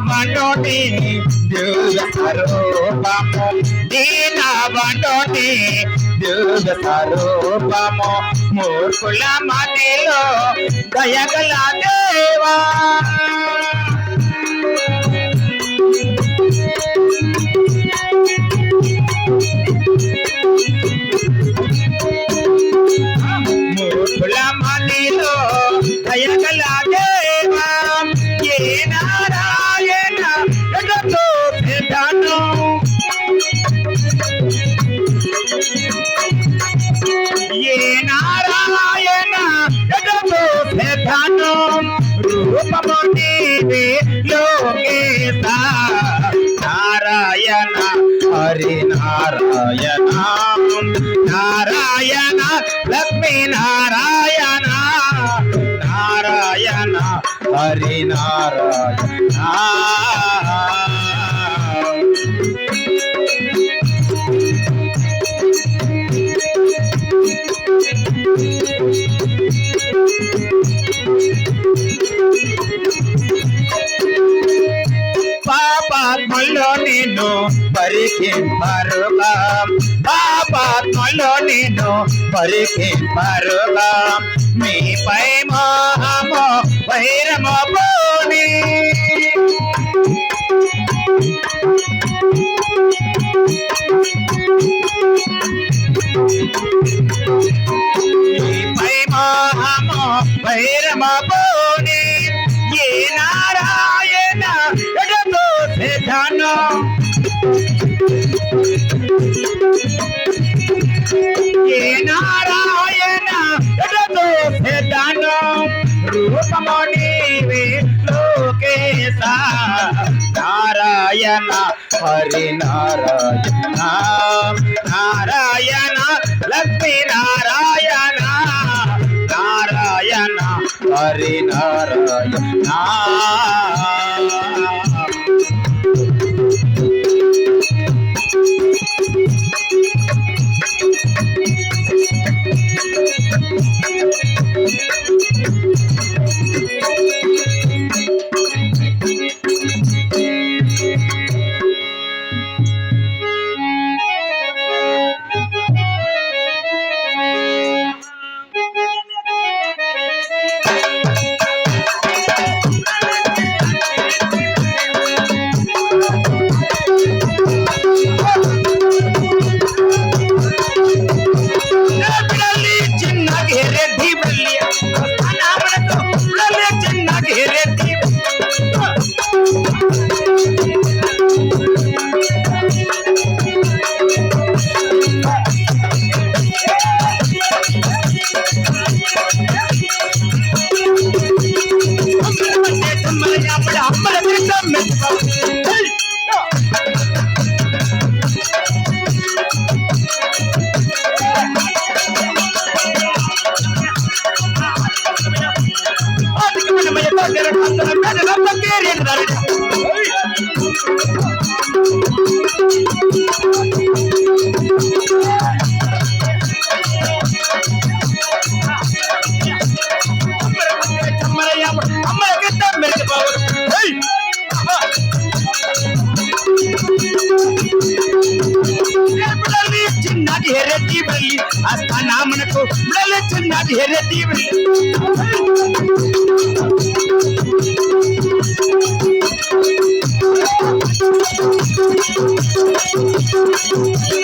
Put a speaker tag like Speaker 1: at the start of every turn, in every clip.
Speaker 1: బండోటి దివ్య స్వరూపము దీన బండోటి దివ్య స్వరూపము మూర్ఖుల మదిలో దయగల దేవా. Hari Narayana Narayana Lakshmi Narayana Narayana Hari Narayana Thank you. పాపాత్మలో నిన్ను పరికింపరుగా పాపాత్మలో నిన్ను పరికింపరుగా మీపై మోహము వైరము పోని. Narayana Hari Narayana Narayana Lakshmi Narayana Narayana Hari Narayana
Speaker 2: Thank you. ありい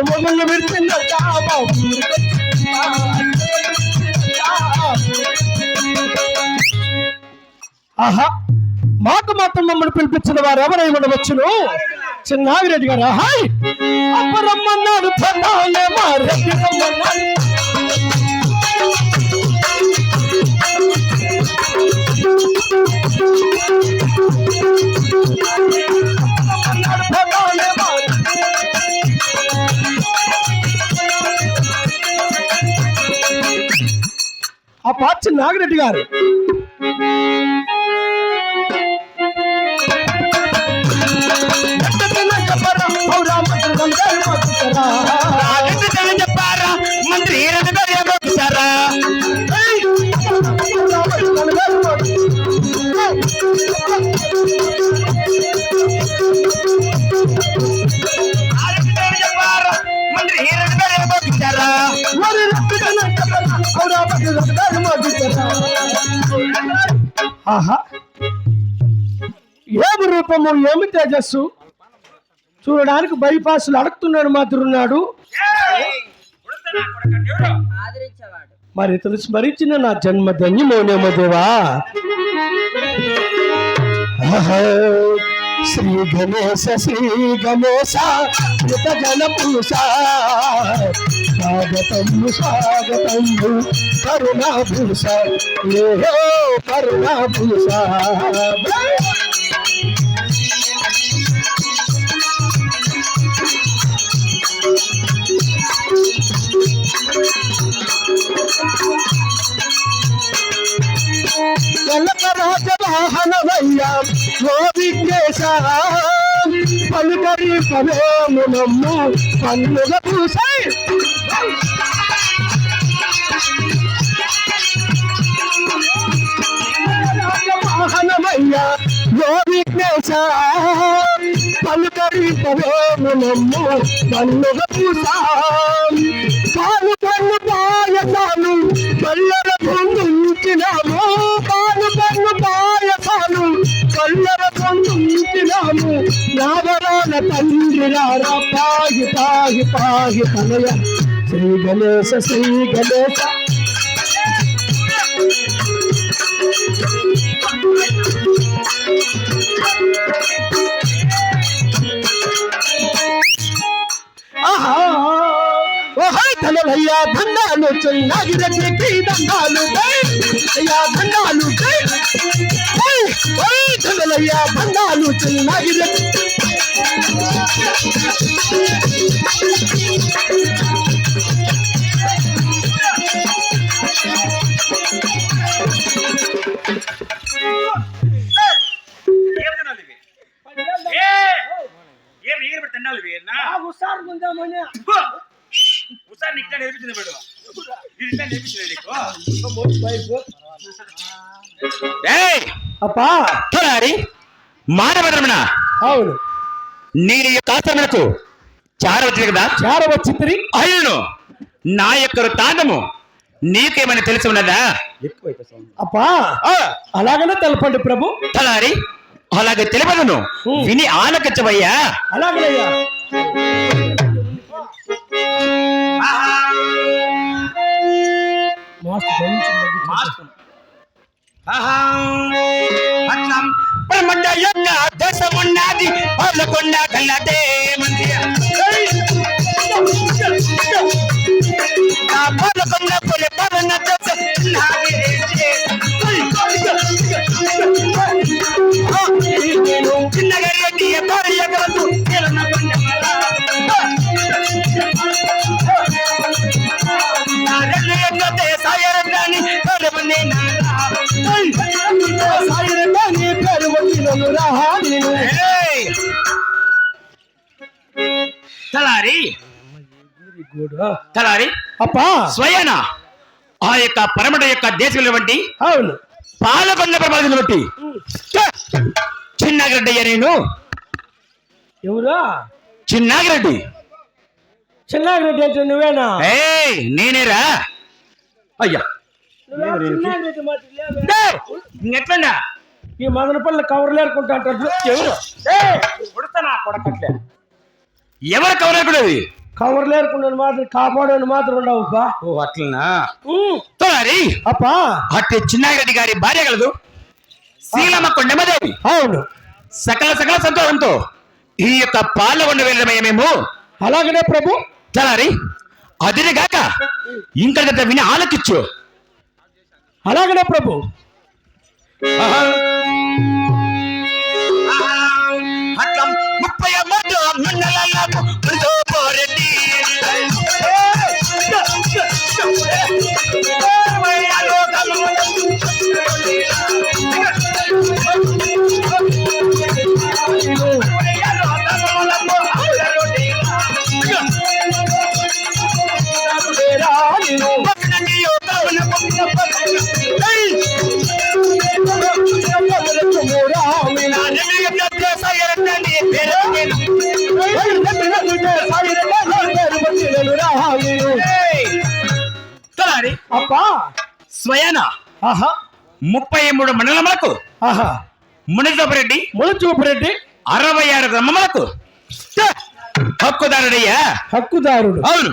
Speaker 2: అది ఆహా మాకు మాత్రం మమ్మల్ని పిలిపించిన వారు ఎవరై ఉండవచ్చును చిన్నాగిరెడ్డి గారు హాయ్ అప్ప రమ్మన్నాడు మా రెడ్డి రమ్మన్నాడు. ఆ పాచి నాగిరెడ్డి గారు. చెప్పారా? మంత్రి ఆహా. ఏమి రూపము ఏమి తేజస్సు? చూడడానికి బైపాసులు అడుగుతున్నాడు మాత్రున్నాడు మరి ఇతను స్మరించిన నా జన్మ ధన్యమోనేమో దేవా? శ్రీ గణేశ శ్రీ గణేశ కృత జన పూష స్వాగతం స్వాగతం కరుణాభూష ఏ కరుణాభూష కలక రాజవాహనమయ్యా ఓ పలుకరి పవేము నమ్ము పన్నుల పూసై రాజవాహనమయ్యా ఓ విఘ్నేశ పలుకరి నమ్ము పన్నుల పూసా పాలు పన్ను పాయసాలు పల్లెల పొందుంచినాము. పాలు పన్ను పాయసాలు పల్లెల పొందుంచినాము. నాగరాల తండ్రి రారా పాగి పాగి పాగి తనయ. శ్రీ గణేశ శ్రీ గణేశ. ఆహా! ఓహై ధనలయ్యా దండాలు దండాలు అయ్యా దండాలు జై. ధనలయ్యా దండాలు చెయ్యాగిరెడ్డి
Speaker 1: ఏమనాలి ఏం ఎగిరి పెట్టి తిన్నాలి ఇవి? నా?
Speaker 2: హుషారు ముందామని
Speaker 1: హు! ఉసారి నీకు నేర్పించింది బిడ్డ. ఇట్లా నేర్పించింది నీకు.
Speaker 2: ఏయ్!
Speaker 3: అప్పా!
Speaker 2: తులారి మానవరమణ
Speaker 3: అవును.
Speaker 2: నేను యొక్క ఆశ్రమణకు చారవచ్చింది కదా?
Speaker 3: చారవచ్చిత్రి.
Speaker 2: అయ్యను. నా యొక్క తాండము నీకేమైనా తెలిసి ఉన్నదా?
Speaker 3: అప్పా! అలాగనే తెలపండి ప్రభు.
Speaker 2: తలారి అలాగే తెలియదును. విని ఆలకించవయ్యా.
Speaker 1: అట్లా బ్రహ్మండ యొక్క దేశమున్నది పాలకొండ కల్లదే మంది నా పాలకొండ
Speaker 2: ఆ.
Speaker 1: తలారి?
Speaker 2: అప్పా!
Speaker 1: స్వయన ఆ యొక్క పరమట యొక్క దేశం బట్టి
Speaker 2: అవును.
Speaker 1: పాలకొండ ప్రమాదం బట్టి చిన్నగరెడ్డి నేను.
Speaker 2: ఎవరా?
Speaker 1: చిన్నగరెడ్డి.
Speaker 2: చిన్నాగిరెడ్డి అంటే నువ్వేనా?
Speaker 1: ఏయ్ నేనేరా? అయ్యా. ఎట్లండా
Speaker 2: ఈ మదనపల్లి కవర్లు ఏరుకుంటా అంటారు. ఎవరు?
Speaker 1: ఎవరు కవరకుడది
Speaker 2: కవర్లు ఏరుకున్నాను మాత్రం కాపాడని మాత్రం ఉండవు బా
Speaker 1: ఓ అట్లనా? తలారి
Speaker 2: అప్పా.
Speaker 1: అట్టి చిన్నగరెడ్డి గారి భార్య కలదు. శీలమ్మ కొండమదేవి
Speaker 2: అవును.
Speaker 1: సకల సకల సంతోషంతో ఈ యొక్క పాల్గొండ వెళ్ళడమే మేము.
Speaker 2: అలాగనే ప్రభు.
Speaker 1: తలారి అదిని గాక ఇంకా విని ఆలకిచ్చు.
Speaker 2: అలాగనే ప్రభు.
Speaker 1: ముప్పై Hey,
Speaker 2: అప్పా
Speaker 1: స్వయన?
Speaker 2: ఆహా!
Speaker 1: ముప్పై మూడు మండలములకు?
Speaker 2: ఆహా!
Speaker 1: మునితోపరెడ్డి
Speaker 2: ములచూపురెడ్డి
Speaker 1: అరవై ఆరు గ్రామములకు? హక్కుదారుడయ్యా?
Speaker 2: హక్కుదారుడు.
Speaker 1: అవును.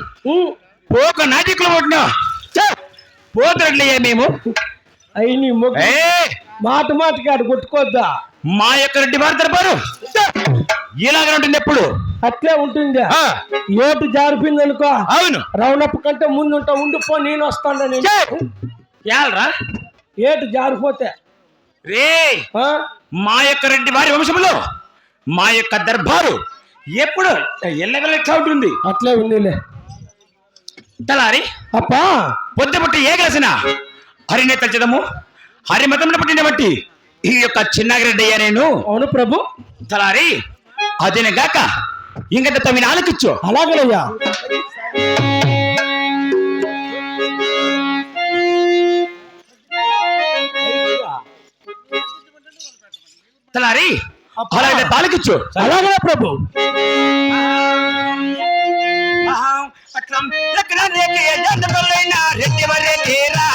Speaker 1: పోక నాటికులు పుట్టిన? పోతురట్లయ్యా మేము.
Speaker 2: అయి నీ మొగ్గు.
Speaker 1: ఏ!
Speaker 2: మాట మాటకి ఆడు కొట్టుకోద్దా?
Speaker 1: మా యొక్క రెడ్డి తరపారు ఇలాగ ఉంటుంది ఎప్పుడు
Speaker 2: అట్లే ఉంటుందా
Speaker 1: ఆ,
Speaker 2: ఏటు జారిపోయింది అనుకో
Speaker 1: అవును.
Speaker 2: రౌనప్ కంటే ముందు ఉంటా ఉండిపో నేను వస్తాను
Speaker 1: యాలరా?
Speaker 2: ఏటు జారిపోతే?
Speaker 1: రే? మా యొక్క రెడ్డి వారి వంశంలో మా యొక్క దర్బారు ఎప్పుడు ఎల్లగలెక్క ఉంటుంది.
Speaker 2: అట్లే ఉందిలే.
Speaker 1: తలారి?
Speaker 2: అప్పా!
Speaker 1: పొద్దు పుట్టి ఏ కలిసిన హరినేత చదము హరిమతంలో పుట్టిన బట్టి ఈ యొక్క చిన్నగిరెడ్డి అయ్యా నేను.
Speaker 2: అవును ప్రభు.
Speaker 1: తలారి అదిన గాక ఇంకట తమిన ఆలకిచ్చు
Speaker 2: అలాగేనయ్యా.
Speaker 1: తలారి అలాగే తాలకిచ్చు
Speaker 2: అలాగే ప్రభు?
Speaker 1: అట్లా ఎక్కడ రేఖ ఎండపల్లైన రెడ్డి వరే తీరా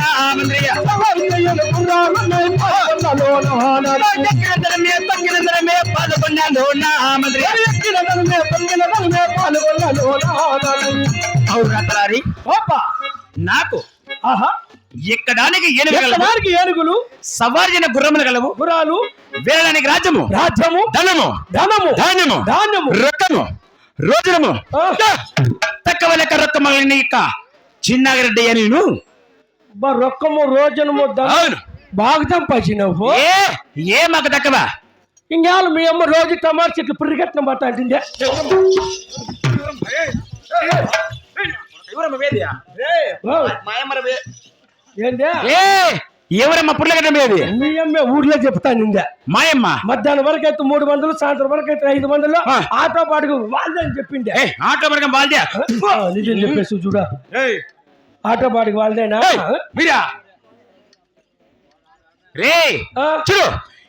Speaker 2: నా
Speaker 1: మంత్రియ
Speaker 2: ఎవరి కయ్యలు గుర్రాలున్నాయి పాల్గొన్నలో నానకు
Speaker 1: ఎక్కినందరమే తగ్గినందరమే పాల్గొన్నాను నా మంత్రియ.
Speaker 2: ఎక్కిన నలుమే పొంగిన నలుమే పాల్గొన్నలో నానకు
Speaker 1: అవును రతలారి
Speaker 2: ఓపా.
Speaker 1: నాకు
Speaker 2: ఆహా.
Speaker 1: ఎక్కడానికి
Speaker 2: ఎక్కడానికి ఏనుగులు?
Speaker 1: సవారిన గుర్రములు గలవు
Speaker 2: గుర్రాలు?
Speaker 1: వేలడానికి రాజ్యము?
Speaker 2: రాజ్యము?
Speaker 1: ధనము?
Speaker 2: ధనము?
Speaker 1: ధాన్యము?
Speaker 2: ధాన్యము?
Speaker 1: రొక్కము రోజులము?
Speaker 2: ఆ.
Speaker 1: తక్కువ లెక్క రొక్కమని ఇక చిన్నగరెడ్డి అని నేను.
Speaker 2: రొక్కము రోజనము
Speaker 1: అవును.
Speaker 2: బాగా సంపాదించినావు
Speaker 1: ఏ? ఏ మాకు తక్కువ?
Speaker 2: ఇంకేళ్ళు మీ అమ్మ రోజు టమాటా చెట్లు పురిగట్టిన అంటుందే. ఓ, ఏందే?
Speaker 1: ఏ ఎవరమ్మ పుల్లగడ్డ మీది?
Speaker 2: మీ అమ్మే ఊర్లో చెప్తాను ఇందే
Speaker 1: మాయమ్మ
Speaker 2: మధ్యాహ్నం వరకు అయితే మూడు వందలు సాయంత్రం వరకు అయితే ఐదు వందలు. ఆటో పాటుకు వాళ్ళని చెప్పిండే.
Speaker 1: ఏ ఆటో బాల్దే
Speaker 2: ఆ, నిజం చెప్పేసి చూడ. ఆటో బాడికి వాళ్ళదేనా?
Speaker 1: మీరా? రే చూడు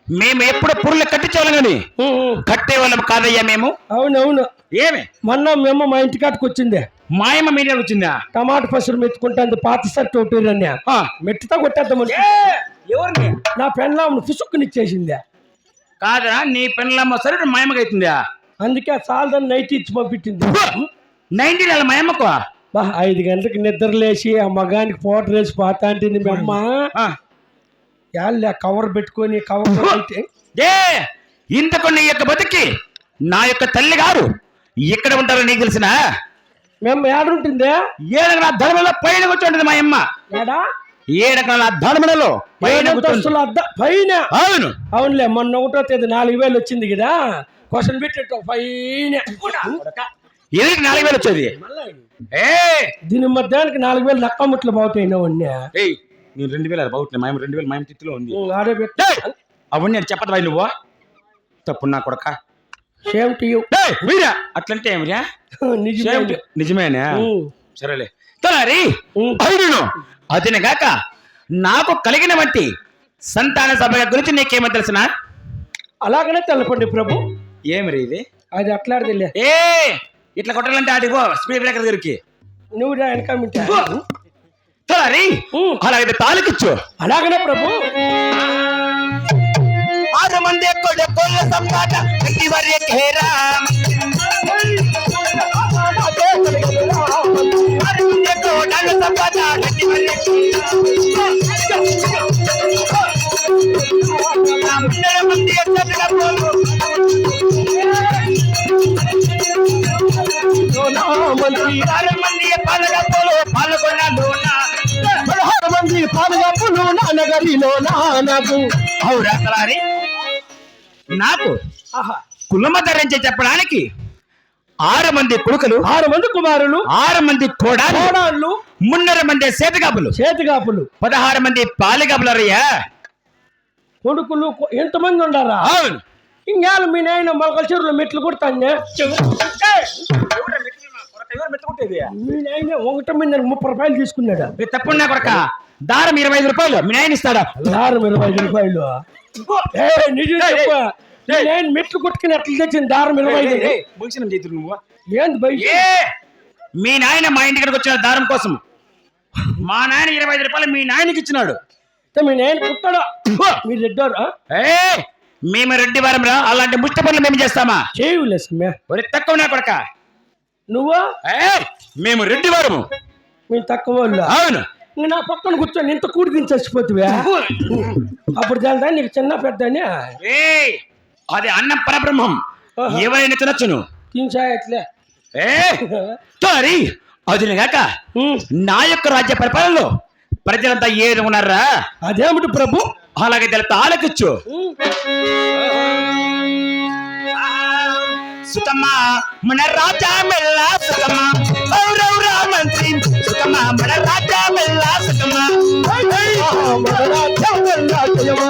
Speaker 1: మేము ఎప్పుడు పురులు కట్టించేవాళ్ళం కానీ
Speaker 2: ఉమ్, ఉమ్.
Speaker 1: కట్టే వాళ్ళం కాదయ్యా మేము.
Speaker 2: అవునవును.
Speaker 1: ఏమి?
Speaker 2: మొన్న మేము మా ఇంటికాడికి వచ్చిందే
Speaker 1: మాయమ్మ మీడియా వచ్చిందా?
Speaker 2: టమాటా పసురు మెత్తుకుంటాంది పాత షర్ట్ ఒకటి
Speaker 1: ఆ.
Speaker 2: మెట్టుతో కొట్టేద్దామని
Speaker 1: ఎవరిని?
Speaker 2: నా పెన్లామును పుసుక్కునిచ్చేసిందే
Speaker 1: కాదా నీ పెళ్ళమ్మ సరే మాయమ్మకి అవుతుందా
Speaker 2: అందుకే చాలదని నైట్ ఇచ్చి పంపించింది.
Speaker 1: నైన్టీ నెలల మాయమ్మకు?
Speaker 2: బా ఐదు గంటలకు నిద్ర లేచి ఆ మగానికి పౌడర్ వేసి పోతా అంటుంది మీ అమ్మ. కవర్ పెట్టుకొని కవర్ అయితే
Speaker 1: ఏ ఇంతకు నీ యొక్క బతికి నా యొక్క తల్లి గారు ఇక్కడ ఉంటారో నీకు తెలిసిన?
Speaker 2: మేము ఏడుంటుందే?
Speaker 1: ఏడగల ధర్మలో పైన కూర్చోంటుంది మా అమ్మ.
Speaker 2: ఏడా?
Speaker 1: ఏడగల ధర్మలలో పైన
Speaker 2: పైన?
Speaker 1: అవును.
Speaker 2: అవునులే మొన్న ఒకటో తేదీ నాలుగు వేలు వచ్చింది కదా. క్వశ్చన్ పెట్టేట్టు పైన.
Speaker 1: ఎదురికి నాలుగు వేలు వచ్చేది? ఏ!
Speaker 2: దీని మధ్యానికి నాలుగు వేలు నక్కముట్లు బాగుతాయి అవన్నీ
Speaker 1: నేను రెండు వేల బాగుంటుంది మా రెండు వేలు మా తిత్తిలో ఉంది.
Speaker 2: ఆడే పెట్టు.
Speaker 1: అవన్నీ నేను చెప్పదు నువ్వు. తప్పు నా కొడక.
Speaker 2: సేమ్ టు యూ
Speaker 1: ఏయ్, మీరా అట్లంటే ఏమిరా?
Speaker 2: నిజమే
Speaker 1: నిజమేనా. సరేలే. తలారి
Speaker 2: ఉమ్.
Speaker 1: అయినను అతని గాక నాకు కలిగిన వంటి సంతాన సభ గురించి నీకేమో తెలిసిన?
Speaker 2: అలాగనే తెలపండి ప్రభు.
Speaker 1: ఏమి రే ఇది?
Speaker 2: అది అట్లాడిదిలే.
Speaker 1: ఏ ఇట్లా కొట్టాలంటే ఆడిగో స్పీడ్ బ్రేకర్ దగ్గరికి.
Speaker 2: నువ్వు.
Speaker 1: తలారి
Speaker 2: ఉమ్.
Speaker 1: అలాగైతే తాలికిచ్చు
Speaker 2: అలాగనే ప్రభు.
Speaker 1: ఆరు మంది కొడుకుల సంపాట ప్రతి వారి కేరా ఆరు మంది కోడల సంపాట ప్రతి వారి అందర మంది ఎత్తడిన పోలు ఆరు మంది పాలన పోలు పాల్గొన్నాడు
Speaker 4: పదహారు మంది పాదగాపులు నాన్నగారిలో నాన్నకు
Speaker 1: అవురా తలారి నాకు కులమ ధరించి చెప్పడానికి ఆరు మంది కొడుకులు
Speaker 2: ఆరు మంది కుమారులు
Speaker 1: ఆరు మంది కోడాలు
Speaker 2: కోడాళ్ళు
Speaker 1: మున్నర మంది సేతగాపులు.
Speaker 2: చేతిగాపులు
Speaker 1: పదహారు మంది పాలిగాపులు అయ్యా
Speaker 2: కొడుకులు ఎంతమంది ఉండారా?
Speaker 1: అవును.
Speaker 2: ఇంకేళ్ళు మీ నాయన మొలకల చెరువులో మెట్లు కొడతానే మీ నాయన ఒకటి మీద ముప్పై రూపాయలు తీసుకున్నాడు?
Speaker 1: తప్పున్నా కొడక దారం ఇరవై ఐదు రూపాయలు మీ నాయన ఇస్తాడా?
Speaker 2: దారం ఇరవై ఐదు రూపాయలు. నిజం నాయన మెట్లు కొట్టుకుని అట్లా తెచ్చింది దారం ఇరవై ఐదు.
Speaker 1: నువ్వు?
Speaker 2: ఏంది
Speaker 1: ఏ! మీ నాయన మా ఇంటికి వచ్చిన దారం కోసం. మా నాయన ఇరవై ఐదు రూపాయలు మీ నాయనకి ఇచ్చినాడు.
Speaker 2: మీ నాయన పుట్టాడు? మీరు రెడ్డారు?
Speaker 1: ఏ మేము రెడ్డి వారం రా అలాంటి ముష్టి పనులు మేము చేస్తామా?
Speaker 2: చేయలే సమ్మె.
Speaker 1: ఒరి తక్కువ నా కొడక.
Speaker 2: నువ్వు?
Speaker 1: ఏ మేము రెడ్డి వారము
Speaker 2: మేము తక్కువ వాళ్ళు?
Speaker 1: అవును.
Speaker 2: నా పక్కన కూర్చొని ఇంత కూడి చచ్చిపోతువే? అప్పుడు తెలుదా నీకు చిన్న పెద్ద
Speaker 1: అది అన్నం పరబ్రహ్మం. ఎవరైనా తినొచ్చును.
Speaker 2: తినసాయట్లే
Speaker 1: ఏ? సారీ కాక నా యొక్క రాజ్య పరిపాలనలో ప్రజలంతా ఏడు ఉన్నారా?
Speaker 2: అదేమిటి ప్రభు?
Speaker 1: అలాగే తెలుతా ఆలకిచ్చు సుతమ్మా మన రాజా మెల్ల ఔరౌరా సుతమ్మా మన రాజా మెల్ల సుతమ్మా.
Speaker 4: మన రాజ్యం వెళ్ళా జయమా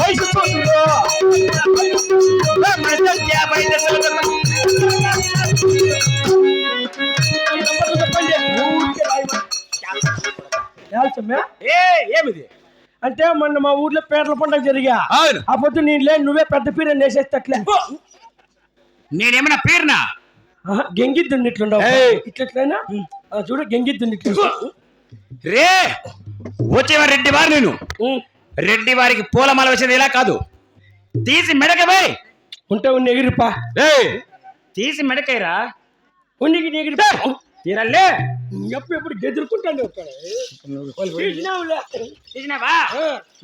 Speaker 4: వయసు చూస్తుందో
Speaker 1: ఏమిది?
Speaker 2: అంటే మొన్న మా ఊర్లో పేర్ల పండుగ జరిగా. ఆ పొద్దు నేను లేని నువ్వే పెద్ద పీర వేసేస్తట్లే
Speaker 1: నేనేమన్నా పేరునా?
Speaker 2: గెంగిద్దుండిట్లుండవు
Speaker 1: ఏయ్.
Speaker 2: ఇట్లట్లైనా చూడు గెంగిద్దుండిట్లు
Speaker 1: రే వచ్చేవా రెడ్డి వారు నేను? రెడ్డి వారికి పూలమాల వచ్చేది ఇలా కాదు. తీసి మెడకవే
Speaker 2: ఉంటే ఉన్న ఎగిరిపా.
Speaker 1: తీసి మెడకైరా.
Speaker 2: ఉన్నికి ఎగిరిపా.
Speaker 1: తీరల్లే
Speaker 2: ఎప్పుడు ఎప్పుడు గెదురుకుంటాను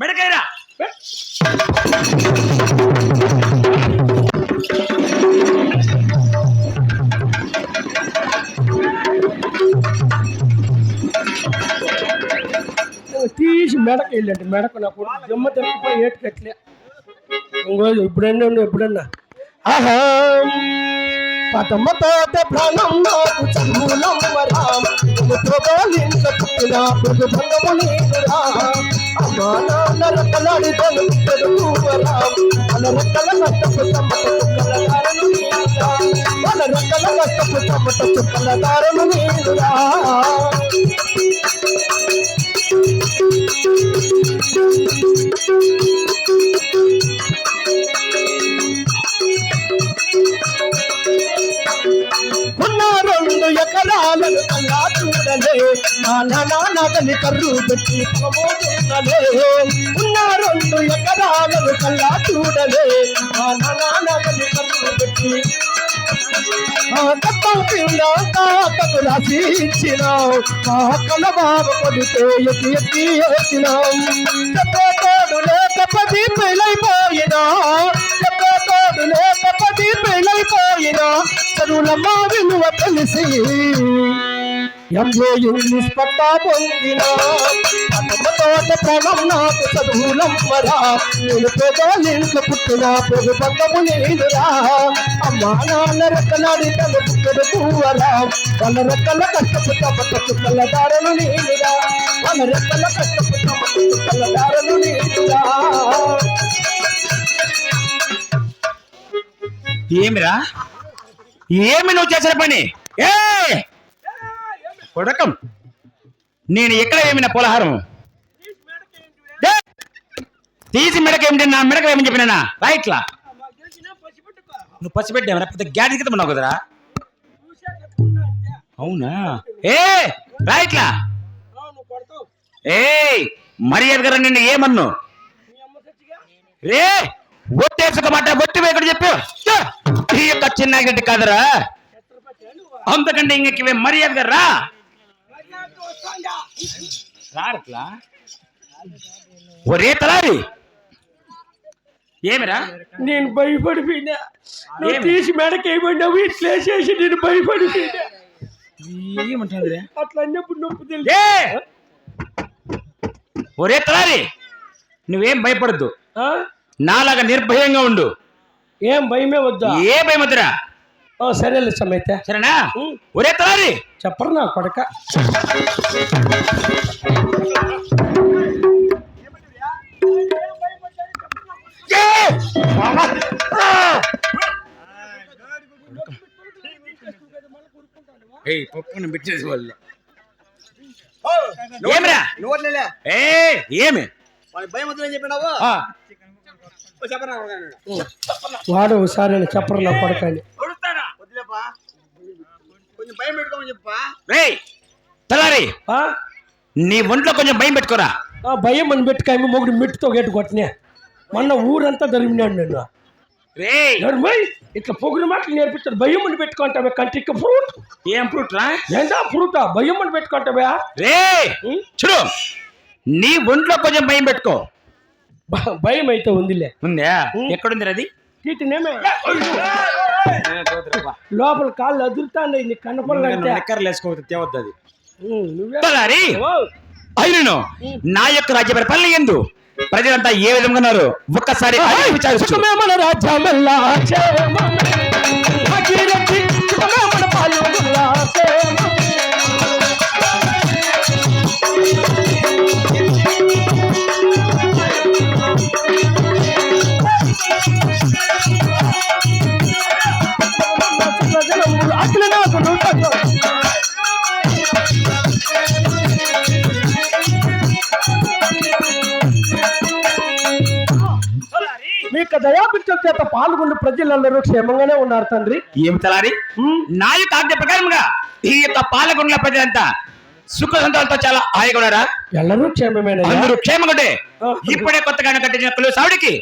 Speaker 1: మెడకైరా.
Speaker 3: తీసి మెడకు వెళ్ళండి. మెడకు నా కొడుకు జమ్మ తిరగపోయి ఏటు కట్లే ఇంకో ఇప్పుడన్నా ఉండు, ఎప్పుడన్నా.
Speaker 2: ఆహా! పదమ్మతోట ప్రాణం నాకు చదువులమ్మరామ ప్రభుత్వగాలింక పుట్టిన ప్రభు బంధము నీరురా అమ్మా నాన్న రెక్కలాడి తొలుగురా వాళ్ళ రెక్కల నష్టపు తమ్మట చుక్కల దారులు నీరురా వాళ్ళ రెక్కల నష్టపు తమ్మట చుక్కల దారులు నీరురా ఉన్న రెండు ఎకరాలను కన్నా చూడలే నాన్న నగలి కర్రు పెట్టి పొగమోతున్నలే ఉన్న రెండు ఎకరాలను కన్నా చూడలే మా నాన్న ఆ కింద తాతకు రాసి ఇచ్చినావు మా కల బాబు కొడితే ఎక్కి ఎక్కి వచ్చినాం చెప్పే తోడు లేక పది పెళ్ళైపోయినా తోడు లేక పది పెళ్ళైపోయినా చదువులమ్మ విలువ తెలిసి ఎంఏ ఇంగ్లీష్ పట్టా పొందిన తోట ప్రణం నాకు చదువులమ్మరా నేను పేదోళ్ళింట్లో పుట్టిన పొగు బంధము నేనురా అమ్మా నాన్న రెక్కలాడి తన పుట్టడు వాళ్ళ రెక్కల కష్టపు తమట చుక్కల దారులు నేనురా వాళ్ళ రెక్కల కష్టపు తమట చుక్కల దారులు నేనురా
Speaker 1: ఏమిరా? ఏమి నువ్వు చేసిన పని? ఏ! కొడకం. నేను ఎక్కడ ఏమిన పొలహారం? తీసి మెడక ఏమిటి? నా మెడక ఏమని చెప్పినా రైట్లా. నువ్వు పసిపెట్టావరా పెద్ద గ్యాడి కింద ఉన్నావు కదరా? అవునా? ఏ! రైట్లా. ఏ మర్యాద గారు నిన్ను ఏమన్ను? రే! ఒట్టేసుకోమాట ఒట్టి వేయకుండా చెప్పు! ఈ యొక్క చిన్న కాదరా. అంతకంటే ఇంకెక్కివే మర్యాదగా రా. రారట్లా? ఒరే తలారి. ఏమిరా?
Speaker 3: నేను భయపడిపోయినా. నువ్వు? తీసి మెడకి ఏమన్నావు ఇట్లా చేసి నేను భయపడిపోయినా.
Speaker 1: ఏమంటారు
Speaker 3: అట్లా అన్నప్పుడు నొప్పి తెలుసు.
Speaker 1: ఒరే తలారి నువ్వేం భయపడద్దు.
Speaker 3: ఆ?
Speaker 1: నాలాగా నిర్భయంగా ఉండు.
Speaker 3: ఏం భయమే వద్దా?
Speaker 1: ఏ భయమద్దురా?
Speaker 3: ఆ, సరేలే సమేత
Speaker 1: సరేనా? ఒరే తలారి!
Speaker 3: చెప్పరు నా కొడక.
Speaker 1: పప్పును పెట్టేసి వాళ్ళు. ఏమిరా?
Speaker 5: నోట్లేలే
Speaker 1: ఏ ఏమి?
Speaker 5: భయం వద్దని చెప్పినావు?
Speaker 3: వాడు ఒకసారి చెప్పరు నా కొడక అని
Speaker 5: వద్దులేపా కొంచెం భయం పెట్టుకోమని చెప్పా.
Speaker 1: రేయ్ తలారి
Speaker 3: ఆ?
Speaker 1: నీ ఒంట్లో కొంచెం భయం పెట్టుకోరా.
Speaker 3: ఆ భయం అని పెట్టుకాయమి మొగుడు మెట్టుతో గేటు కొట్టినా. మొన్న ఊరంతా దరిమినాడు నేను ఇట్లా పొగుడు మాటలు నేర్పిస్తారు. భయం అని పెట్టుకుంటావే కంటికి ఫ్రూట్?
Speaker 1: ఏం ఫ్రూట్ రా
Speaker 3: ఏంటా ఫ్రూటా? భయం అని పెట్టుకుంటావా
Speaker 1: రే? చూడు నీ ఒంట్లో కొంచెం భయం పెట్టుకో.
Speaker 3: భయం అయితే ఉందిలే
Speaker 1: ఉందా ఎక్కడుంది అది
Speaker 3: లోపల కాళ్ళు అదురుతాండి నీ
Speaker 1: వేసుకోవద్దు తేవద్దు అది అయినను నా యొక్క రాజ్య పరిపాలన ఎందు ప్రజలంతా ఏ విధంగా ఉన్నారు ఒక్కసారి అడిగి విచారించు
Speaker 2: దయాభిక్షల చేత పాల్గొన్న ప్రజలందరూ క్షేమంగానే ఉన్నారు తండ్రి.
Speaker 1: ఏమి తలారి? నా యొక్క ఆజ్ఞ ప్రకారంగా ఈ యొక్క పాలకొండల ప్రజలంతా సుఖ సంతాలతో చాలా హాయిగా ఉన్నారా?
Speaker 2: ఎల్లరూ క్షేమమేనయ్యా.
Speaker 1: అందరూ క్షేమంగా ఉంటే ఇప్పుడే కొత్తగా కట్టించిన కులు సావుడికి